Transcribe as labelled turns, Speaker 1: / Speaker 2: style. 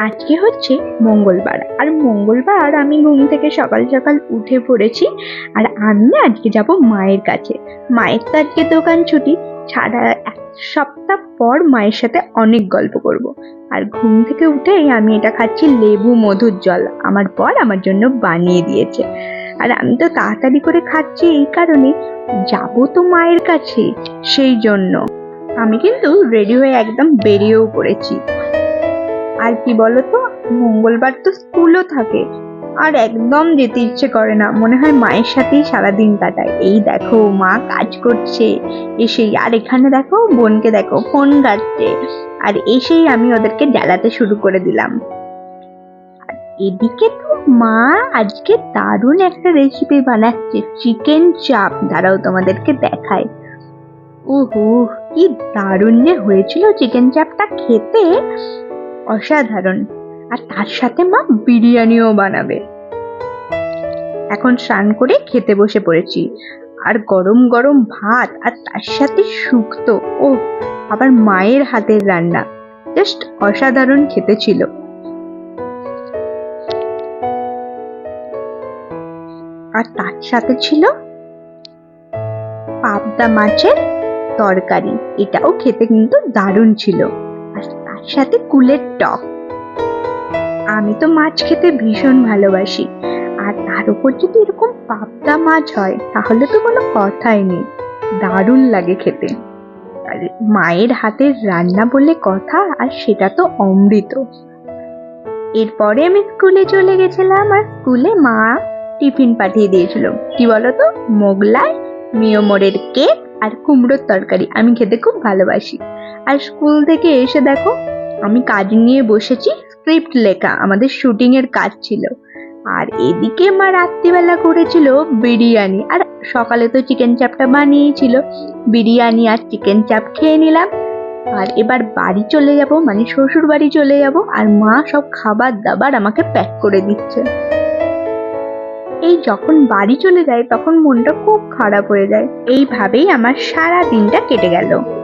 Speaker 1: আজকে হচ্ছে মঙ্গলবার। আর মঙ্গলবার আমি ঘুম থেকে সকাল সকাল উঠে পড়েছি আর আমি আজকে যাব মায়ের কাছে। মায়ের তো আজকে দোকান ছুটি। সারা এক সপ্তাহ পর মায়ের সাথে অনেক গল্প করব। আর ঘুম থেকে উঠেই আমি এটা খাচ্ছি লেবু মধুর জল। আমার বর আমার জন্য বানিয়ে দিয়েছে। আর আমি তো তাড়াতাড়ি করে খাচ্ছি এই কারণে। যাব তো মায়ের কাছে, সেই জন্য। আমি কিন্তু রেডি হয়ে একদম বেরিয়েও পড়েছি। আর কি বলতো? মঙ্গলবার তো স্কুলও থাকে। আর একদম যেতে ইচ্ছে করে না। মনে হয় মায়ের সাথেই সারাদিন কাটায়। এই দেখো, মা কাজ করছে। এসেই, আর এখানে দেখো, বোনকে দেখো, ফোন ঘাটছে। আর এসেই আমি ওদেরকে জ্বালাতে শুরু করে দিলাম। এদিকে তো মা আজকে দারুণ একটা রেসিপি বানাচ্ছে। চিকেন চাপ দাঁড়াও, তোমাদেরকে দেখায় উহু কি দারুণ যে হয়েছিল চিকেন চাপটা খেতে। অসাধারণ। আর তার সাথে মা বিরিয়ানিও বানাবে। এখন স্নান করে খেতে বসে পড়েছি। আর গরম গরম ভাত আর তার সাথে শুক্তো। ও আবার মায়ের হাতের রান্না। জাস্ট অসাধারণ খেতে ছিল। আর তার সাথে ছিল পাবদা মাছের তরকারি। এটাও খেতে কিন্তু দারুণ ছিল। সাথে কুলের টক। আমি তো মাছ খেতে ভীষণ ভালোবাসি। আর তার উপর যদি এরকম পাবদা মাছ হয়, তাহলে তো কোনো কথাই নেই। দারুণ লাগে খেতে। আর, মায়ের হাতের রান্না বলে কথা, আর সেটা তো অমৃত। এরপরে আমি স্কুলে চলে গেছিলাম, আর স্কুলে মা টিফিন পাঠিয়ে দিয়েছিল। কি বলতো? মোগলাই মিয়মোরের কেক, আর কুমড়োর তরকারি। আমি খেতে খুব ভালোবাসি। আর স্কুল থেকে এসে দেখো আমি কাজ নিয়ে বসেছি স্ক্রিপ্ট লেখা, আমাদের শুটিং এর কাজ ছিল। আর এদিকে মা রাত্রিবেলা করেছিল বিরিয়ানি, আর সকালে তো চিকেন চাপটা বানিয়েছিল। বিরিয়ানি আর চিকেন চাপ খেয়ে নিলাম। আর এবার বাড়ি চলে যাব মানে শ্বশুর বাড়ি চলে যাব, আর মা সব খাবার দাবার আমাকে প্যাক করে দিচ্ছে। এই যখন বাড়ি চলে যায়, তখন মনটা খুব খারাপ হয়ে যায়। এইভাবেই আমার সারা দিনটা কেটে গেল।